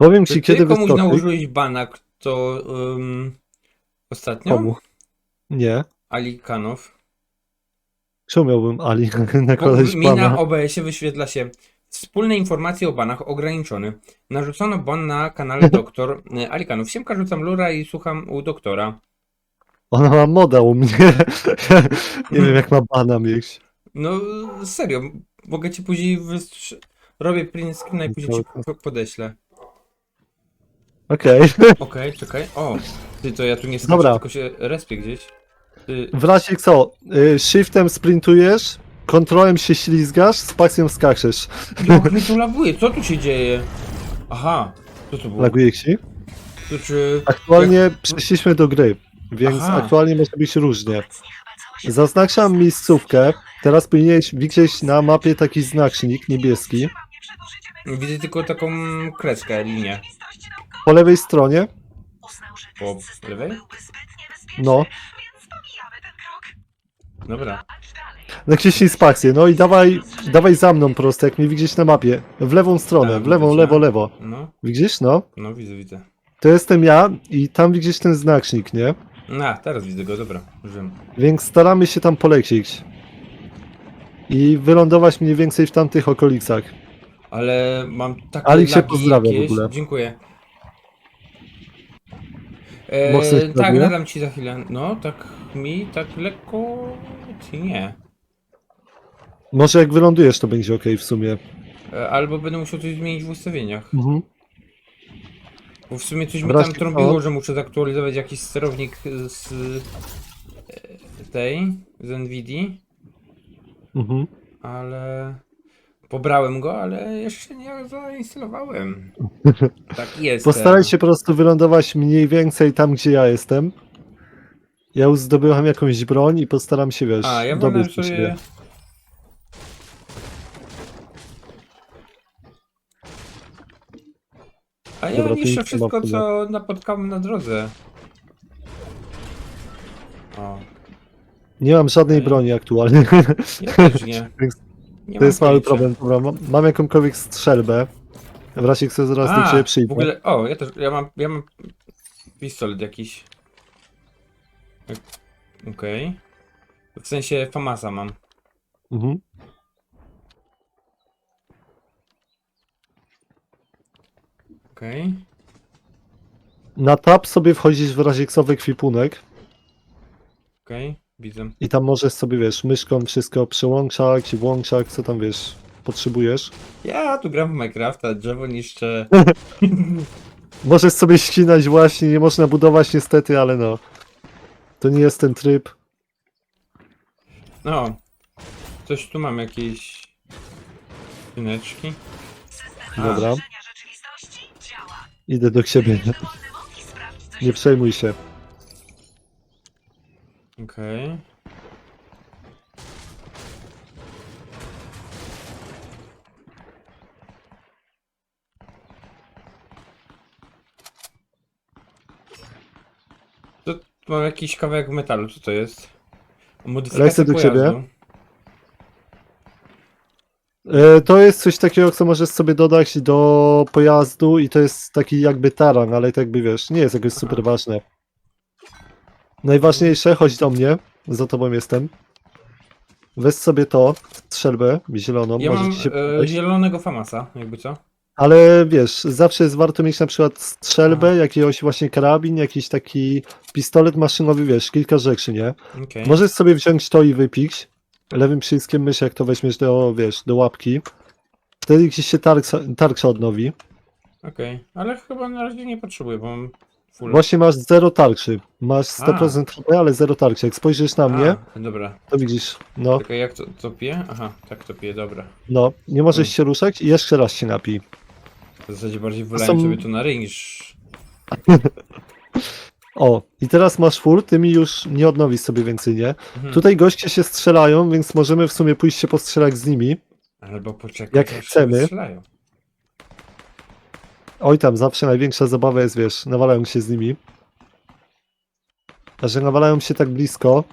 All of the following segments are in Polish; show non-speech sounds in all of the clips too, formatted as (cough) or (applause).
Powiem Czy ci, ty kiedy komuś wystąpi. nałożyłeś bana, kto um, ostatnio? Komu? Nie. Ali Kanow. Czemu miałbym Ali (laughs) Bo nakładać mi na pana? OBS-ie wyświetla się wspólne informacje o banach ograniczony. Narzucono ban na kanale (laughs) doktor e, Ali Kanow. Siemka, rzucam lura i słucham u doktora. Ona ma moda u mnie. (laughs) nie wiem, jak ma bana mieć. No serio, mogę ci później wystrz... Robię print screena i później ci po- podeślę. Okej. (laughs) Okej, czekaj. O, ty to ja tu nie skaczę, Dobra. tylko się respię gdzieś. Ty... W razie co? y, Shiftem sprintujesz, kontrolem się ślizgasz, spacją skaczesz. (laughs) Jak mnie (laughs) tu laguje, co tu się dzieje? Aha, co to było? Laguje ci? To czy... Aktualnie przeszliśmy do gry, więc Aha. aktualnie może być różnie. Zaznaczam miejscówkę. Teraz powinieneś widzieć na mapie taki znacznik niebieski. Widzę tylko taką kreskę, linię. Po lewej stronie, Po lewej? no, Dobra. naciśnij spację, no i dawaj, dawaj za mną prosto, jak mnie widzisz na mapie. W lewą stronę, Tak, w lewą, widzę lewo, lewo. No, Widzisz, no? no widzę, widzę. To jestem ja i tam widzisz ten znacznik, nie? A, teraz widzę go, dobra. Użyłem. Więc staramy się tam polecieć. I wylądować mniej więcej w tamtych okolicach. Ale mam takie Alik się lagi pozdrawia w jakieś. ogóle. Dziękuję. E, tak, nadam ci za chwilę. No, tak mi, tak lekko... Czy nie? Może jak wylądujesz, to będzie ok w sumie. E, Albo będę musiał coś zmienić w ustawieniach. Mhm. Bo w sumie coś mi tam trąbiło, o. że muszę zaktualizować jakiś sterownik z e, tej, z NVIDIA, Mhm. ale pobrałem go, ale jeszcze nie zainstalowałem. (laughs) Tak jest. Postaraj się po prostu wylądować mniej więcej tam, gdzie ja jestem. Ja zdobyłem jakąś broń i postaram się, wiesz, A, ja dobiec do sobie... ciebie. A ja Dobra, to niszczę nic nie ma wszystko, co napotkamy na drodze. O, Nie mam żadnej Okej. broni aktualnie. ja też nie. (laughs) Więc nie to mam jest mały pojęcia. problem. Dobra, mam, mam jakąkolwiek strzelbę. W razie chcę zaraz do ciebie w ogóle, o, ja też, ja mam, ja mam pistolet jakiś. Okej. W sensie Famasa mam. Mhm. Okej. Na tab sobie wchodzisz w razie co w ekwipunek Okej, widzę. i tam możesz sobie, wiesz, myszką wszystko przełączać, włączać, co tam, wiesz, potrzebujesz. Ja tu gram w Minecrafta, drzewo niszczę. (laughs) Możesz sobie ścinać właśnie, nie można budować niestety, ale no. To nie jest ten tryb. No. Coś tu mam, jakieś... Skrzyneczki. Dobra. Idę do ciebie. (laughs) Nie przejmuj się. Okej. To tu mam jakiś kawałek metalu, co to jest? Modyfikacja Lecę do ciebie. E, To jest coś takiego, co możesz sobie dodać do pojazdu i to jest taki jakby taran, ale to jakby wiesz, nie jest jakoś super ważne. Najważniejsze, chodź do mnie, za tobą jestem. Weź sobie to, strzelbę zieloną, Ja może mam ci się e, przydać. zielonego famasa, jakby co? Ale wiesz, zawsze jest warto mieć na przykład strzelbę, jakiegoś właśnie karabin, jakiś taki pistolet maszynowy, wiesz, kilka rzeczy, nie? Okej. Możesz sobie wziąć to i wypić. Lewym przyciskiem myszy, jak to weźmiesz do, wiesz, do łapki. Wtedy gdzieś się tarcza, tarcza odnowi. Okej, ale chyba na razie nie potrzebuję, bo mam full. Właśnie masz zero tarczy. Masz 100% HP, ale zero tarczy. Jak spojrzysz na mnie, A, dobra. to widzisz, no, Czekaj, jak to, to piję? Aha, tak to piję, dobra. no, nie możesz Hmm. się ruszać i jeszcze raz się napij. W zasadzie bardziej wolałem są- sobie to na ryj niż... (laughs) O, i teraz masz full, ty mi już nie odnowisz sobie więcej, nie? Mhm. Tutaj goście się strzelają, więc możemy w sumie pójść się postrzelać z nimi. Albo poczekać, jak aż się chcemy. wystrzelają. Oj tam, zawsze największa zabawa jest, wiesz, nawalają się z nimi. A że nawalają się tak blisko,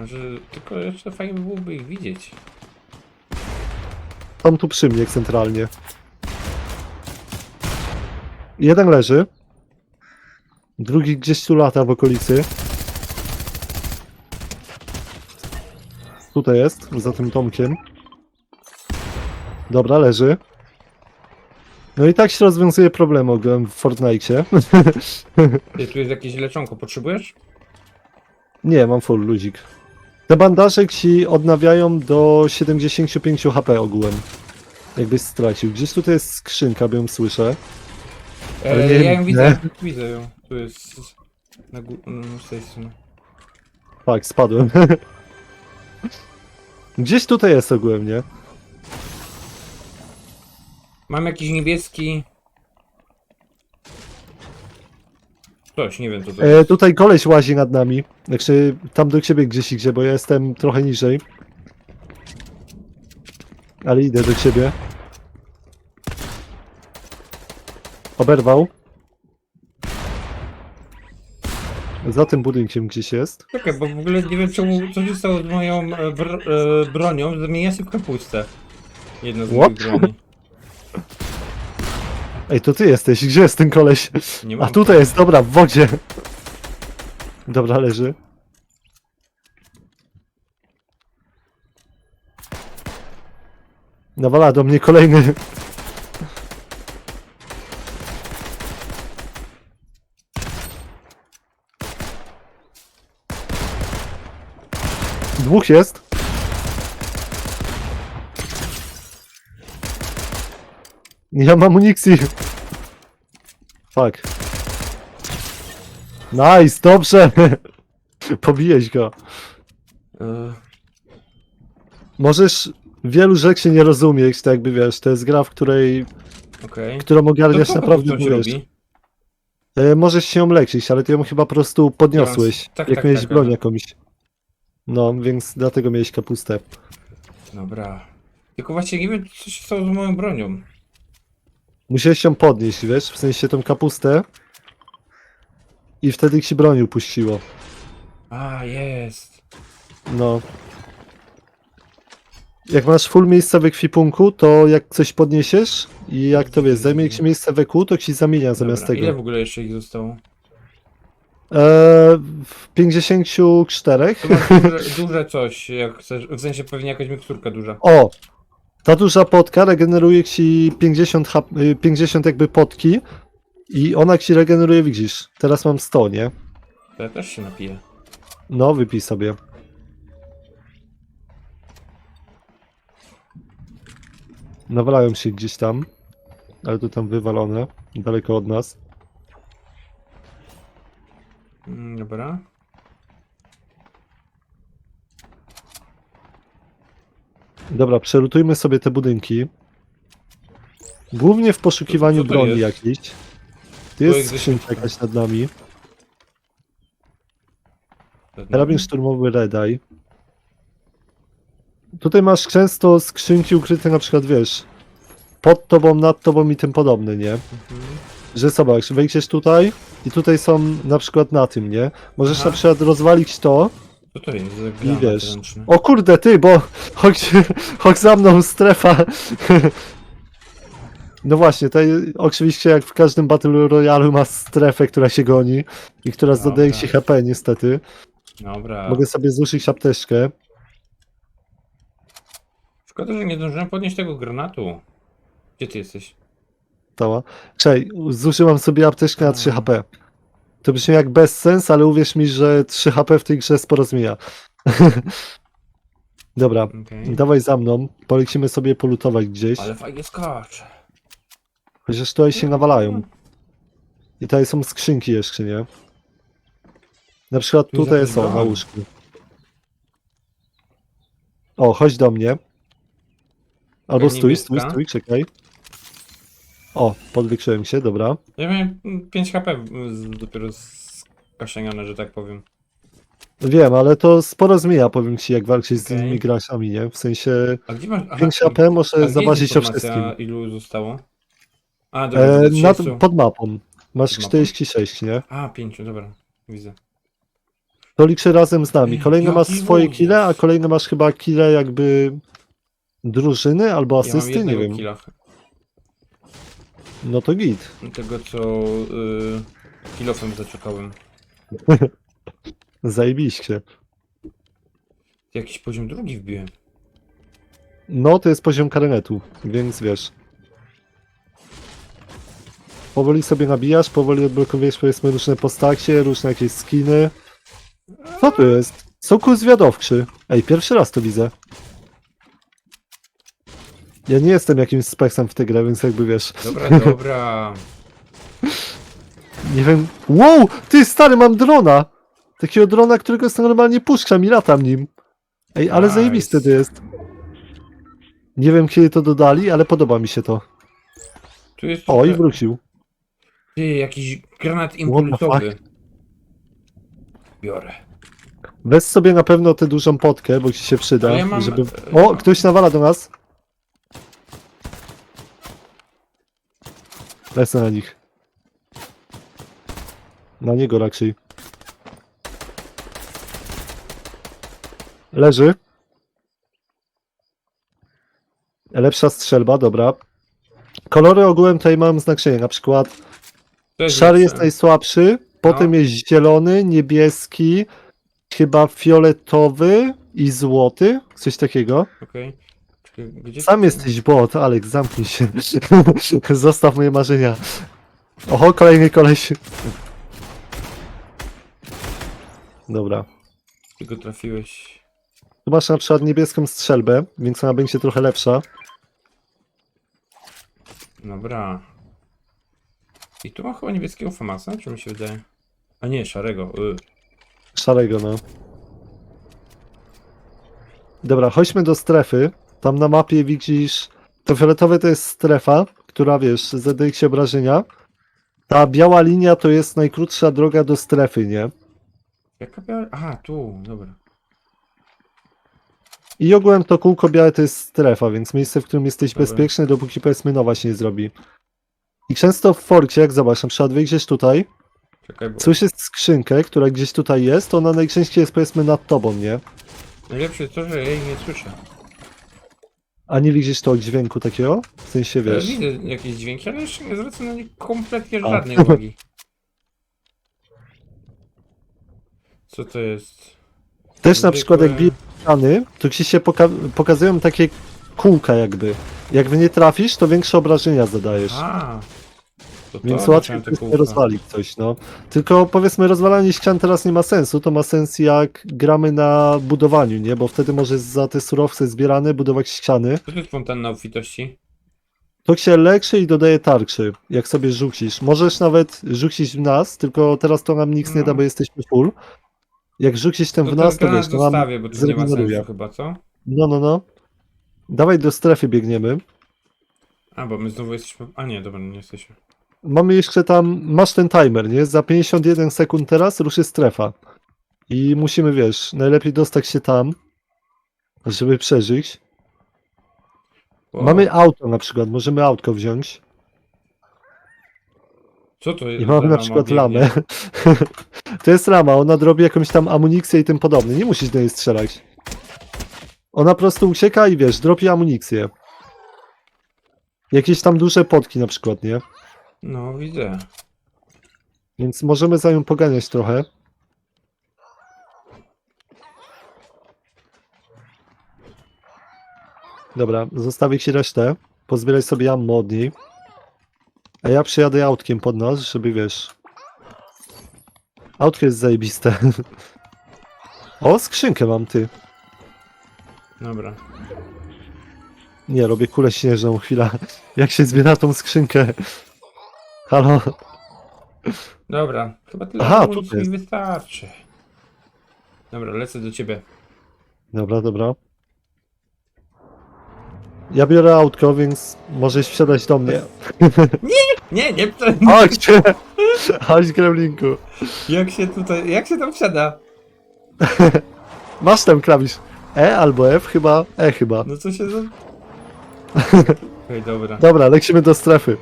Może tylko jeszcze fajnie by byłoby ich widzieć. są tu przy mnie centralnie. Jeden leży. Drugi gdzieś tu lata w okolicy. Tutaj jest, za tym domkiem. Dobra, leży. No i tak się rozwiązuje problem ogółem w Fortnite. (laughs) Ty, tu jest jakieś leczonko, potrzebujesz? Nie, mam full luzik. Te bandaże ci odnawiają do 75 HP ogółem. Jakbyś stracił. Gdzieś tutaj jest skrzynka, bym słyszę. Ale E, nie ja ją widzę, widzę ją. Tu jest na górze, z tej strony. Tak, spadłem. (laughs) Gdzieś tutaj jest ogółem, nie? Mam jakiś niebieski... Coś, nie wiem co to E, jest. tutaj koleś łazi nad nami. Znaczy, tam do ciebie gdzieś idzie, bo ja jestem trochę niżej. Ale idę do ciebie. Oberwał. Za tym budynkiem gdzieś jest. Czekaj, bo w ogóle nie wiem czemu, co się stało z moją e, br e, bronią, zamienia się w kapustę. Jedna z What? moich broni. Ej, to ty jesteś. Gdzie jest ten koleś? Nie A mam. tutaj jest, dobra, w wodzie. Dobra, leży. Nawala do mnie kolejny. Dwóch jest. Nie mam amunicji. Fuck. Nice, dobrze. (laughs) Pobijeś go. E, Możesz wielu rzeczy się nie rozumieć, tak jakby wiesz, to jest gra, w której, Okej. którą ogarniasz To co naprawdę, się wiesz. robi? E, możesz się ją leczyć, ale ty ją chyba po prostu podniosłeś, Tak, jak tak, miałeś tak, broń ale- jakąś. No, więc dlatego miałeś kapustę. Dobra. Tylko właśnie nie wiem, co się stało z moją bronią. Musiałeś ją podnieść, wiesz, w sensie tą kapustę i wtedy ci broń upuściło. A, jest. No. Jak masz full miejsca w ekwipunku, to jak coś podniesiesz i jak to wiesz, zajmie ci miejsce w EQ, to ci zamienia zamiast Dobra. tego. Ile w ogóle jeszcze ich zostało? Eee, w 54. To masz duże, (laughs) duże coś, jak chcesz, w sensie pewnie jakaś miksturka duża. O! Ta duża potka regeneruje ci 50, hap- y, 50 jakby potki i ona ci regeneruje, widzisz. Teraz mam 100, nie? To ja też się napiję. No, wypij sobie. Nawalają się gdzieś tam, ale to tam wywalone, daleko od nas. Mm, Dobra. Dobra, przelutujmy sobie te budynki. Głównie w poszukiwaniu Co to broni jest? jakiejś. Tu jest skrzynka jakaś nad nami. Karabin szturmowy Red Eye. Tutaj masz często skrzynki ukryte na przykład, wiesz, pod tobą, nad tobą i tym podobne, nie? Mhm. Że zobacz, wejdziesz tutaj i tutaj są na przykład na tym, nie? Możesz Aha. na przykład rozwalić to. Co to jest? za I granat wiesz. ręczny? O kurde, ty, bo chodź, chodź za mną, strefa. No właśnie, tutaj oczywiście jak w każdym Battle Royale ma strefę, która się goni i która Dobra. zadaje ci HP niestety. Dobra. Mogę sobie zużyć apteczkę. Szkoda, że nie zdążyłem podnieść tego granatu. Gdzie ty jesteś? Stała. Czej, zużyłam sobie apteczkę na 3 A. HP. To brzmi jak bezsens, ale uwierz mi, że 3 HP w tej grze sporo zmienia. (laughs) Dobra, Okej. dawaj za mną. Polecimy sobie polutować gdzieś. Ale fajnie skacze. Chociaż tutaj się nawalają. I tutaj są skrzynki jeszcze, nie? Na przykład Tu tutaj są, na broń. łóżku. O, chodź do mnie. Albo stój, stój, stój, czekaj. O, podwykrzyłem się, dobra. Ja miałem 5 HP z, dopiero skaszenione, że tak powiem. Wiem, ale to sporo zmienia, powiem ci, jak walczyć z Okej. innymi graczami, nie? W sensie A gdzie masz... Aha, 5 a AP gdzie może jest zobaczyć o informacja, wszystkim. ilu zostało? A, dobra, E, widzę, nad, 30. pod mapą. Masz Pod mapą? 46, nie? A, 5, dobra. Widzę. To liczy razem z nami. Kolejny Jaki masz swoje ludzisz. kile, a kolejny masz chyba kile jakby drużyny albo Ja mam asysty, nie jednego wiem. killa. No to git. Tego, co yy, kilofem zaczekałem. (laughs) Zajebiście. Jakiś poziom drugi wbiłem. No, to jest poziom karenetu, więc wiesz. Powoli sobie nabijasz, powoli odblokowujesz powiedzmy różne postacie, różne jakieś skiny. Co to jest? Soku zwiadowczy. Ej, pierwszy raz to widzę. Ja nie jestem jakimś speksem w tę grę, więc jakby wiesz, Dobra, (laughs) dobra. nie wiem. Wow! Ty stary, mam drona! Takiego drona, którego sobie normalnie puszczam i latam nim. Ej, ale Nice. zajebiste to jest. Nie wiem kiedy to dodali, ale podoba mi się to. Tu jest O, i wrócił. Ty, jakiś granat impulsowy. Biorę. Weź sobie na pewno tę dużą potkę, bo ci się przyda, Ale ja mam- żeby... O, ktoś nawala do nas. Lecę na nich. Na niego raczej. Leży. Lepsza strzelba, dobra. Kolory ogółem tutaj mam znaczenie, na przykład To Szary jest najsłabszy, potem No. jest zielony, niebieski, chyba fioletowy i złoty, coś takiego. Okej. Gdzie Sam jesteś bot, Alex, zamknij się. (laughs) Zostaw moje marzenia. Oho, kolejny koleś. Dobra. ty go trafiłeś? Tu masz na przykład niebieską strzelbę, więc ona będzie trochę lepsza. Dobra. I tu ma chyba niebieskiego famasa, czy mi się wydaje? A nie, szarego. Y. Szarego, no. Dobra, chodźmy do strefy. Tam na mapie widzisz. To fioletowe to jest strefa, która wiesz, się obrażenia. Ta biała linia to jest najkrótsza droga do strefy, nie? Jaka biała? Aha, tu, dobra. I ogółem to kółko białe to jest strefa, więc miejsce, w którym jesteś Dobra. bezpieczny, dopóki powiedzmy nowa się nie zrobi. I często w Forcie, jak zobacz, na przykład wyjdziesz tutaj, Czekaj, bo słyszysz skrzynkę, która gdzieś tutaj jest, to ona najczęściej jest powiedzmy nad tobą, nie? najlepsze jest to, że ja jej nie słyszę. A nie widzisz to dźwięku takiego? W sensie Ja wiesz. widzę jakieś dźwięki, ale jeszcze nie zwracam na nie kompletnie A. żadnej uwagi. Co to jest? Też na przykład jak Zwykłe- bije ściany, to ci się poka- pokazują takie kółka jakby. Jak w nie trafisz, to większe obrażenia zadajesz. A, to Więc łatwiej zacząłem te jest rozwalić coś, no. Tylko powiedzmy, rozwalanie ścian teraz nie ma sensu. To ma sens jak gramy na budowaniu, nie? Bo wtedy możesz za te surowce zbierane budować ściany. To jest fontanna obfitości? To się leczy i dodaje tarczy, jak sobie rzucisz. Możesz nawet rzucić w nas, tylko teraz to nam nic nie da, No. bo jesteśmy full. Jak rzucisz ten To w nas, to wiesz, to nam zostawię, bo to nie ma zregeneruje. sensu chyba, co? No, no, no. Dawaj do strefy biegniemy. A, bo my znowu jesteśmy... A nie, dobra, nie jesteśmy. Mamy jeszcze tam, masz ten timer, nie? Za 51 sekund teraz ruszy strefa. I musimy, wiesz, najlepiej dostać się tam, żeby przeżyć. O, Mamy auto na przykład, możemy autko wziąć. Co to jest? I mamy na przykład biegnie? lamę. (laughs) to jest lama, ona drobi jakąś tam amunicję i tym podobne. Nie musisz do niej strzelać. Ona po prostu ucieka i wiesz, dropi amunicję. Jakieś tam duże potki na przykład, nie? No, widzę. Więc możemy za nią poganiać trochę. Dobra, zostawię ci resztę. Pozbieraj sobie ammo od niej. A ja przyjadę autkiem pod nas, żeby wiesz. Autko jest zajebiste. (laughs) O, skrzynkę mam ty. Dobra. Nie, robię kulę śnieżną, chwila. Jak się zbiera tą skrzynkę? Halo? Dobra, chyba tyle Aha, amunicji tutaj mi jest. wystarczy. Dobra, lecę do ciebie. Dobra, dobra. Ja biorę autko, więc możesz wsiadać do mnie. (laughs) Nie, nie, (laughs) Chodź! Chodź, Gremlinku. jak się tutaj, jak się tam wsiada? (laughs) Masz tam klawisz E albo F chyba? E chyba. No co się za... Okej, dobra. Dobra, lecimy do strefy.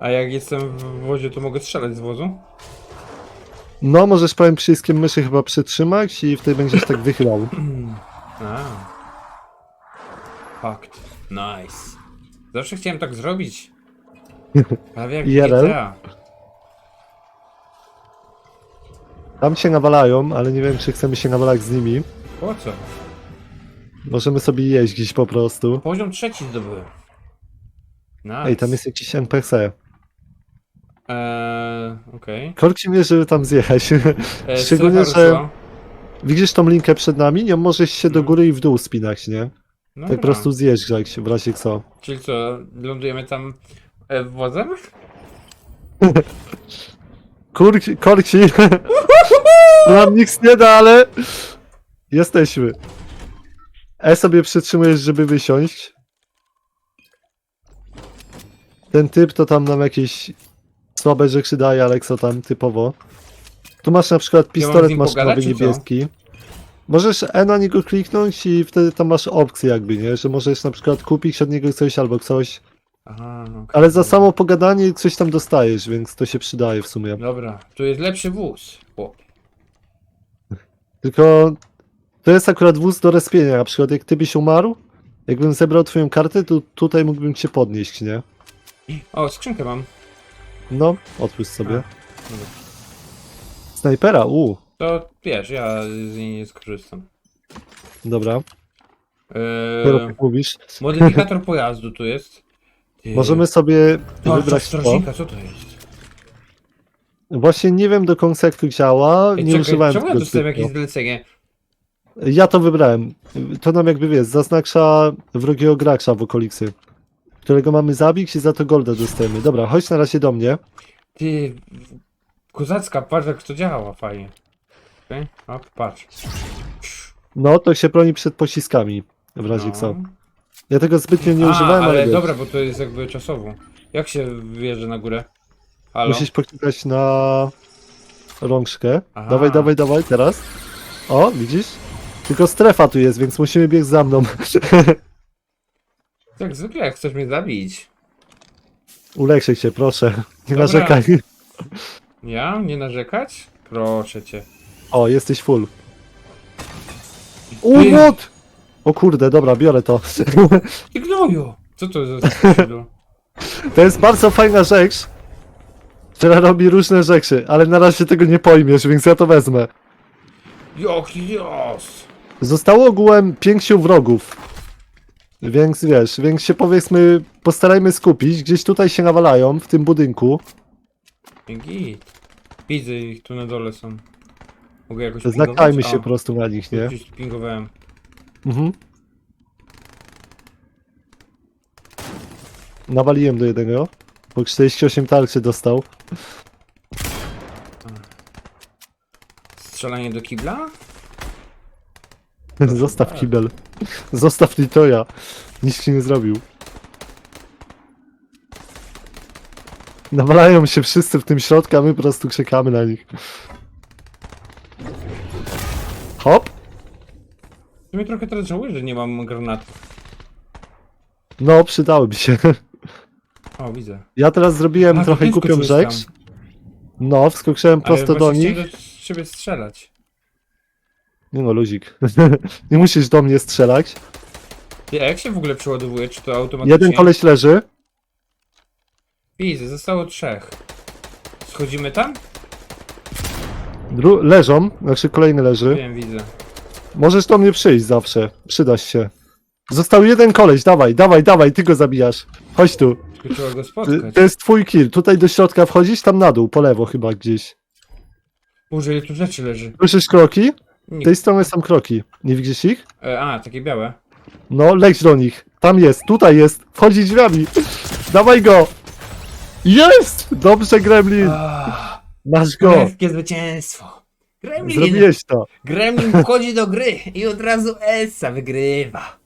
A jak jestem w wozie, to mogę strzelać z wozu? No, możesz prawym przyciskiem myszy chyba przytrzymać i wtedy będziesz tak wychylał. (clears throat) A. Fakt. Nice. Zawsze chciałem tak zrobić. Prawie jak IRL? GTA. Tam się nawalają, ale nie wiem, czy chcemy się nawalać z nimi. Po co? Możemy sobie jeździć po prostu. Poziom trzeci zdobyłem. Nice. Ej, tam jest jakiś NPC. Eee, okej. Korci mnie, żeby tam zjechać. (laughs) Okay. Szczególnie, że- Widzisz tą linkę przed nami? Nie możesz się do No. góry i w dół spinać, nie? No Tak po prostu zjeżdżać, w razie co. Czyli co, lądujemy tam e, wozem? (laughs) Kurki, korci! To (laughs) nam nic nie da, ale... Jesteśmy. E sobie przytrzymujesz, żeby wysiąść. Ten typ to tam nam jakieś słabe rzeczy daje, ale co tam typowo. Tu masz na przykład pistolet nim maszynowy pogadać, czy co? niebieski. Możesz E na niego kliknąć i wtedy tam masz opcję jakby, nie? Że możesz na przykład kupić od niego coś albo coś. Aha, okej. Ale za samo pogadanie coś tam dostajesz, więc to się przydaje w sumie. Dobra, tu jest lepszy wóz. O, Tylko to jest akurat wóz do respienia. Na przykład jak ty byś umarł, jakbym zebrał twoją kartę, to tutaj mógłbym cię podnieść, nie? o skrzynkę mam. No, otwórz sobie. Dobra. Snajpera, u, To wiesz, ja z niej nie skorzystam. dobra. Skoro Eee, tak mówisz. modyfikator (laughs) pojazdu tu jest. Ty, Możemy sobie wybrać to. strażnika, co to jest? Właśnie nie wiem do końca jak to działa, Ej, nie czekaj, używałem czemu ja tego dostałem zbytnio. jakieś zlecenie? Ja to wybrałem. To nam jakby wiesz, zaznacza wrogiego gracza w okolicy, którego mamy zabić i za to golda dostajemy. Dobra, chodź na razie do mnie. Ty, kozacka, patrz jak to działa fajnie. Okej, okay? patrz. No, to się broni przed pociskami, w razie No. co. Ja tego zbytnio nie używałem, ale, ale wiesz, dobra, bo to jest jakby czasowo. Jak się wjeżdża na górę? Halo? musisz poklikać na rączkę. Aha. Dawaj, dawaj, dawaj, teraz. O, widzisz? Tylko strefa tu jest, więc musimy biec za mną. (laughs) Jak zwykle, jak chcesz mnie zabić. Ulekrzyj się, proszę. Nie Dobra. narzekaj. Ja? Nie narzekać? Proszę cię. O, jesteś full. U, Ty- what? O kurde, dobra, biorę to. (laughs) Ty gnoju! Co to za skrzydło? To jest bardzo fajna rzecz, która robi różne rzeczy, ale na razie tego nie pojmiesz, więc ja to wezmę. Jaki jos! Zostało ogółem pięciu wrogów. Więc wiesz, więc się powiedzmy, postarajmy skupić. Gdzieś tutaj się nawalają, w tym budynku. Git. Widzę ich tu na dole są. Mogę jakoś Znakajmy się po prostu na nich, nie? Gdzieś pingowałem. Mhm. Nawaliłem do jednego. Bo 48 tarczy dostał. Strzelanie do kibla? (laughs) Zostaw kibel. Zostaw Litoja. Nic ci nie zrobił. Nawalają się wszyscy w tym środku, a my po prostu czekamy na nich. Hop. W sumie trochę teraz żałuję, że nie mam granatów. No, przydałyby się. O, widzę. Ja teraz zrobiłem A, trochę ty skoczyłeś rzecz. tam. No, wskoczyłem Ale prosto do właśnie nich. chciałem do ciebie strzelać. Nie no, luzik. (laughs) nie musisz do mnie strzelać. Ty, a jak się w ogóle przeładowuje? Czy to automatycznie? Jeden koleś leży. Widzę, zostało trzech. Schodzimy tam? Dru- leżą, znaczy kolejny leży. Wiem, widzę. Możesz do mnie przyjść zawsze. Przydasz się. Został jeden koleś, dawaj, dawaj, dawaj, ty go zabijasz. Chodź tu. Tylko trzeba go spotkać. To jest twój kill. Tutaj do środka wchodzisz, tam na dół, po lewo chyba gdzieś. Boże, ile tu rzeczy leży. Słyszysz kroki? Nikt. tej strony są kroki. Nie widzisz ich? E, a, takie białe. No, leć do nich. Tam jest, tutaj jest. Wchodzi drzwiami. Dawaj go. Jest! Dobrze, Gremlin. Ah, Masz go. Królewskie zwycięstwo. Gremlin! Zrobiłeś to. Gremlin wchodzi do gry i od razu Elsa wygrywa.